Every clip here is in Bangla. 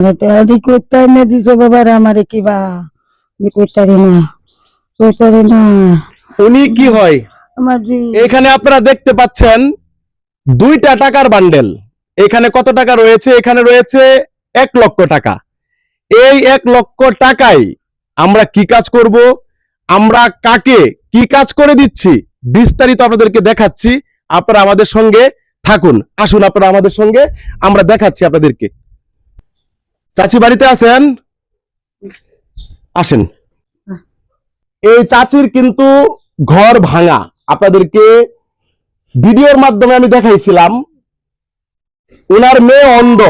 রেডি করতে না দিছো বাবার আমারে কিবা আমি করতারি না করতারি না। উনি কি হয়? আমার জি এখানে আপনারা দেখতে পাচ্ছেন দুইটা টাকার বান্ডেল। এখানে কত টাকা রয়েছে? এখানে রয়েছে এক লক্ষ টাকা। এই এক লক্ষ টাকায় আমরা কি কাজ করব? আমরা কাকে কি কাজ করে দিচ্ছি? বিস্তারিত আপনাদেরকে দেখাচ্ছি। আপনারা আমাদের সঙ্গে থাকুন। আসুন আপনারা আমাদের সঙ্গে আমরা দেখাচ্ছি আপনাদেরকে। চাচি বাড়িতে আছেন? আসেন। এই চাচির কিন্তু ঘর ভাঙা। আপনাদেরকে ভিডিওর মাধ্যমে আমি দেখাইছিলাম। ওনার মেয়ে অন্ধ।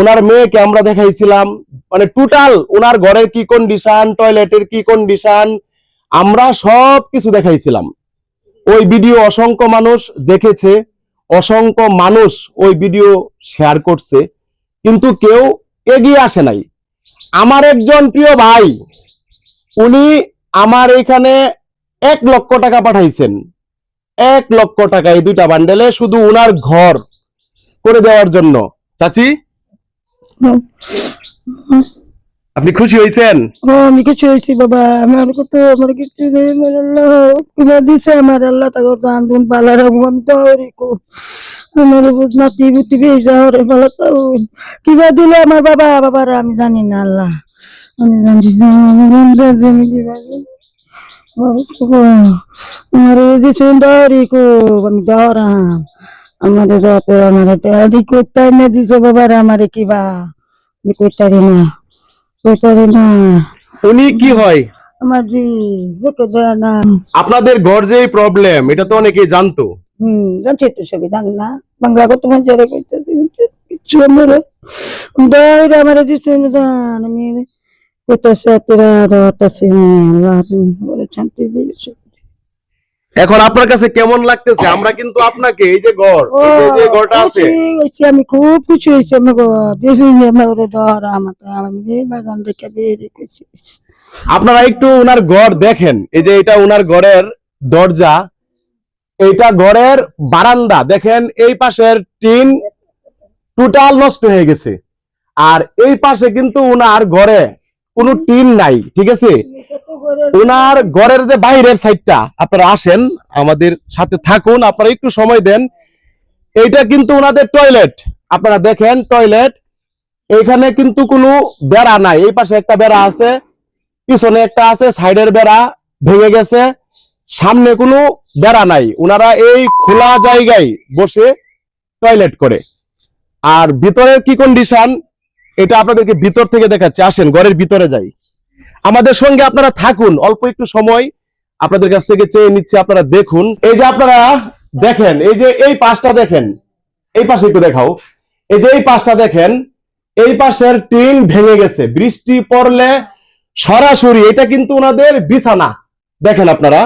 ওনার মেয়েকে আমরা দেখাইছিলাম। মানে টোটাল ওনার ঘরের কি কন্ডিশন টয়লেটের কি কন্ডিশন আমরা সব কিছু দেখাইছিলাম। ওই ভিডিও অসংখ্য মানুষ দেখেছে, অসংখ্য মানুষ ওই ভিডিও শেয়ার করছে। কিন্তু কেউ এগিয়ে আসে নাই। আমার একজন প্রিয় ভাই, উনি আমার এখানে এক লক্ষ টাকা পাঠাইছেন। এক লক্ষ টাকা এই দুইটা বান্ডেলে শুধু উনার ঘর করে দেওয়ার জন্য। চাচি? আপনি খুশি হয়েছেন আমি কিছু হয়েছি, বাবা। আমার কত, আমার কিছু নেই কিবা দিছে আমার আল্লাহ, তাকে দান দুন পালা রাখব আমি তো কো। আমার নাতি বুতি কিবা দিলে আমার বাবা? বাবার, আমি জানি না আল্লাহ। আমি জানি আমি জানি আমি কিবা আমার আমি ডরাম আমার রাতে আমার রেডি করতে না দিছো বাবার, আমারে কিবা? আমি করতারি না? করতারি না। উনি কি হয়? আমার জি দেখে দেয় না। আপনাদের ঘর যে প্রবলেম এটা তো অনেকেই জানতো। হম জানছি তো সবই জান না। বাংলা কত মঞ্জারে কইতে কিছু আমার আমার জান আমি কইতেছে তোরা শান্তি দিয়েছ। এখন আপনার কাছে কেমন লাগতেছে? আমরা কিন্তু আপনাকে এই যে ঘর এই যে ঘরটা আছে। আমি খুব খুশি হয়েছি। আপনারা একটু উনার ঘর দেখেন। এই যে এটা ওনার ঘরের দরজা। এইটা ঘরের বারান্দা। দেখেন এই পাশের টিন টোটাল নষ্ট হয়ে গেছে। আর এই পাশে কিন্তু উনার ঘরে কোনো টিন নাই ঠিক আছে? উনার ঘরের যে বাইরের সাইডটা, আপনারা আসেন, আমাদের সাথে থাকুন, আপনারা একটু সময় দেন। এইটা কিন্তু উনাদের টয়লেট আপনারা দেখেন টয়লেট এইখানে কিন্তু কোনো বেড়া নাই। এই পাশে একটা বেড়া আছে, পিছনে একটা আছে, সাইডের বেড়া ভেঙে গেছে। সামনে কোনো বেড়া নাই। ওনারা এই খোলা জায়গায় বসে টয়লেট করে। আর ভিতরের কি কন্ডিশন এটা আপনাদেরকে ভিতর থেকে দেখাচ্ছে। আসেন, ঘরের ভিতরে যাই। আমাদের সঙ্গে আপনারা থাকুন, অল্প একটু সময় আপনাদের কাছ থেকে চেয়ে নিচ্ছে, আপনারা দেখুন। এই যে আপনারা দেখেন, এই যে এই পাশটা দেখেন, এই পাশে একটু দেখাও। এই যে এই পাশটা দেখেন, এই পাশের টিন ভেঙে গেছে, বৃষ্টি পড়লে সরাসরি, এটা কিন্তু ওনাদের বিছানা। দেখেন আপনারা,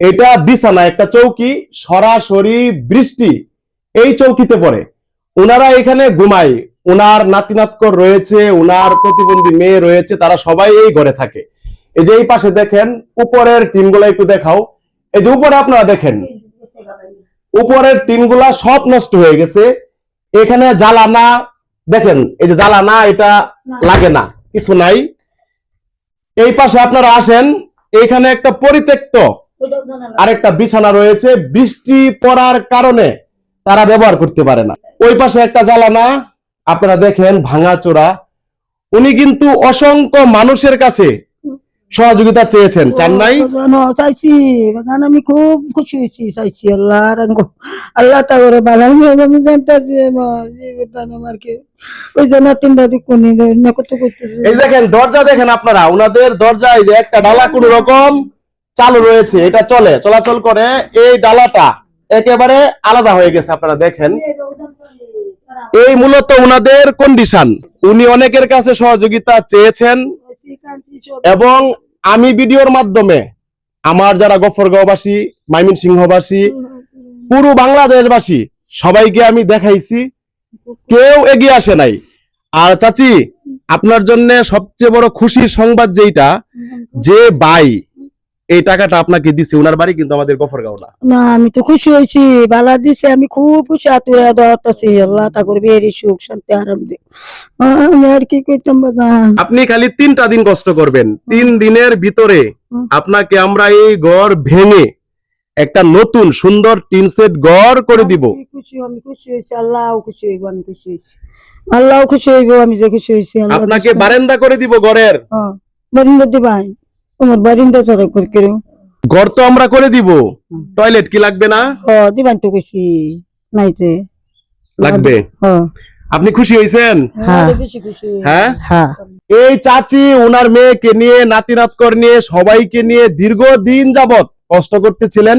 এটা বিছানা, একটা চৌকি, সরাসরি বৃষ্টি, এই চৌকিতে পড়ে। ওনারা এখানে ঘুমায় ওনার নাতি নাতকর রয়েছে ওনার প্রতিবন্ধী মেয়ে রয়েছে, তারা সবাই এই ঘরে থাকে। এই যে এই পাশে দেখেন, উপরের টিনগুলো একটু দেখাও। এই যে উপরে আপনারা দেখেন, উপরের টিনগুলা সব নষ্ট হয়ে গেছে। এখানে জ্বালানা, দেখেন, এই যে জ্বালানা, এটা লাগে না, কিছু নাই। এই পাশে আপনারা আসেন, এখানে একটা পরিত্যক্ত আরেকটা বিছানা রয়েছে। বৃষ্টি পড়ার কারণে তারা ব্যবহার করতে পারে না। ওই পাশে একটা জ্বালানা আপনারা দেখেন ভাঙাচোরা উনি কিন্তু অসংখ্য মানুষের কাছে সহযোগিতা চেয়েছেন। চান নাই চাইছি। আমি খুব খুশি হয়েছি। চাইছি আল্লাহ রঙ্গ আল্লাহ তা করে বালাই আমি জানতাছি আমার আমার কি। ওই জন্য তিনটা দিকুনি না কত করতেছে এই দেখেন দরজা দেখেন আপনারা। ওনাদের দরজা যে একটা ডালা কোন রকম চালু রয়েছে এটা চলে। চলাচল করে এই ডালাটা একেবারে আলাদা হয়ে গেছে আপনারা দেখেন। এই মূলত ওনাদের কন্ডিশন উনি অনেকের কাছে সহযোগিতা চেয়েছেন এবং আমি ভিডিওর মাধ্যমে আমার যারা গফরগাঁওবাসী মাইমিন সিংহবাসী পুরো বাংলাদেশবাসী, সবাইকে আমি দেখাইছি। কেউ এগিয়ে আসে নাই। আর চাচি, আপনার জন্য সবচেয়ে বড় খুশির সংবাদ যেটা যে ভাই এই টাকাটা আপনাকে দিছে উনার বাড়ি কিন্তু আমাদের গফরগাঁও না না আমি তো খুশি হয়েছি বালা দিছে আমি খুব খুশি আতুরে দরতাছি আল্লাহ তা করবে এরই সুখ শান্তি আরাম দে। আমি আর কি কইতাম বাজান আপনি খালি তিনটা দিন কষ্ট করবেন তিন দিনের ভিতরে আপনাকে আমরা এই ঘর ভেঙে একটা নতুন সুন্দর টিন সেট ঘর করে দিব। আমি খুশি আমি খুশি হয়েছি আল্লাহ খুশি হইব আমি খুশি হয়েছি। আল্লাহ খুশি হইব আমি যে খুশি হয়েছি আপনাকে। বারান্দা করে দিব ঘরের। হ্যাঁ বারিন্দা দিবাই। তোমার বারিন্দা ছাড়া করে। কেউ ঘর তো আমরা করে দিব। টয়লেট কি লাগবে না? হ দিবান তো লাগবে? হ্যাঁ। আপনি খুশি হয়েছেন হ্যাঁ। বেশি খুশি। হ্যাঁ? হ্যাঁ। এই চাচি উনার মেয়েকে নিয়ে নাতি নাতকর নিয়ে সবাইকে নিয়ে দীর্ঘদিন যাবত কষ্ট করতেছিলেন।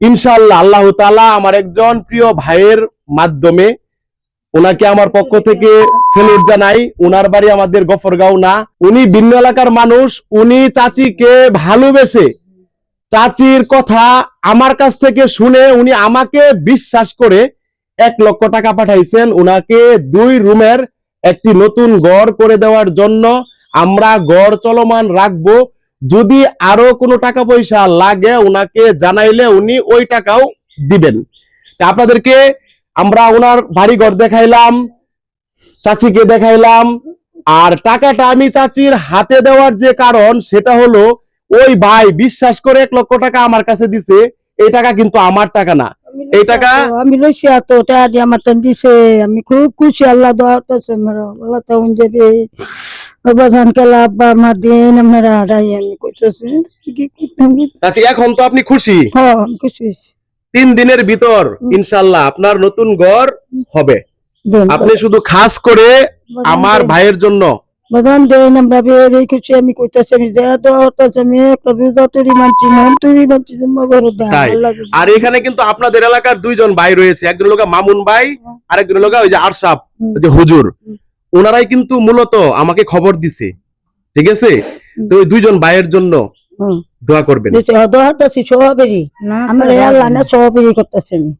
ইনশাআল্লাহ আল্লাহ তাআলা আমার একজন প্রিয় ভাইয়ের মাধ্যমে ওনাকে আমার পক্ষ থেকে সেলুট জানাই। উনার বাড়ি আমাদের গফরগাঁও না। উনি ভিন্ন এলাকার মানুষ। উনি চাচিকে ভালোবেসে, চাচির কথা আমার কাছ থেকে শুনে উনি আমাকে বিশ্বাস করে এক লক্ষ টাকা পাঠাইছেন। উনাকে দুই রুমের একটি নতুন গড় করে দেওয়ার জন্য আমরা গড় চলমান রাখব। যদি আরও কোনো টাকা পয়সা লাগে, উনাকে জানাইলে উনি ওই টাকাও দিবেন। আপনাদেরকে আমরা ওনার বাড়ি ঘর দেখাইলাম চাচিকে দেখাইলাম আর টাকাটা আমি চাচির হাতে দেওয়ার যে কারণ সেটা হলো ওই ভাই বিশ্বাস করে এক লক্ষ টাকা আমার কাছে দিছে এই টাকা কিন্তু আমার টাকা না। এই টাকা- আমি লইছি তো টাকা দিয়ে আমার টান দিছে আমি খুব খুশি আল্লাহ দোয়াতেছে আল্লাহ তো যাবে বাজান কেলা আব্বা আমার দিন মেরা হারাই আমি কইতেছি এখন তো আপনি খুশি? হ্যাঁ খুশি তিন দিনের ভিতর ইনশাল্লাহ আপনার নতুন ঘর হবে। আপনি শুধু খাস করে আমার ভাইয়ের জন্য। বাজান দেন আমরা বের এই আমি কইতেছি আমি যা দোয়াতেছে আমি একটা রোজা তৈরি মানছি মন তৈরি মানছি জমা করে দেন তাই। আল্লাহ যদি- আর এখানে কিন্তু আপনাদের এলাকার দুইজন ভাই রয়েছে একজন লোক মামুন ভাই আরেকজন লোক ওই যে আরশাব যে হুজুর। ওনারাই কিন্তু মূলত আমাকে খবর দিছে ঠিক আছে? তো ওই দুইজন ভাইয়ের জন্য। দোয়া করবেন। দোয়া করতেছি সবেরই আমরা আল্লাহ না সবেরই করতেছি আমি।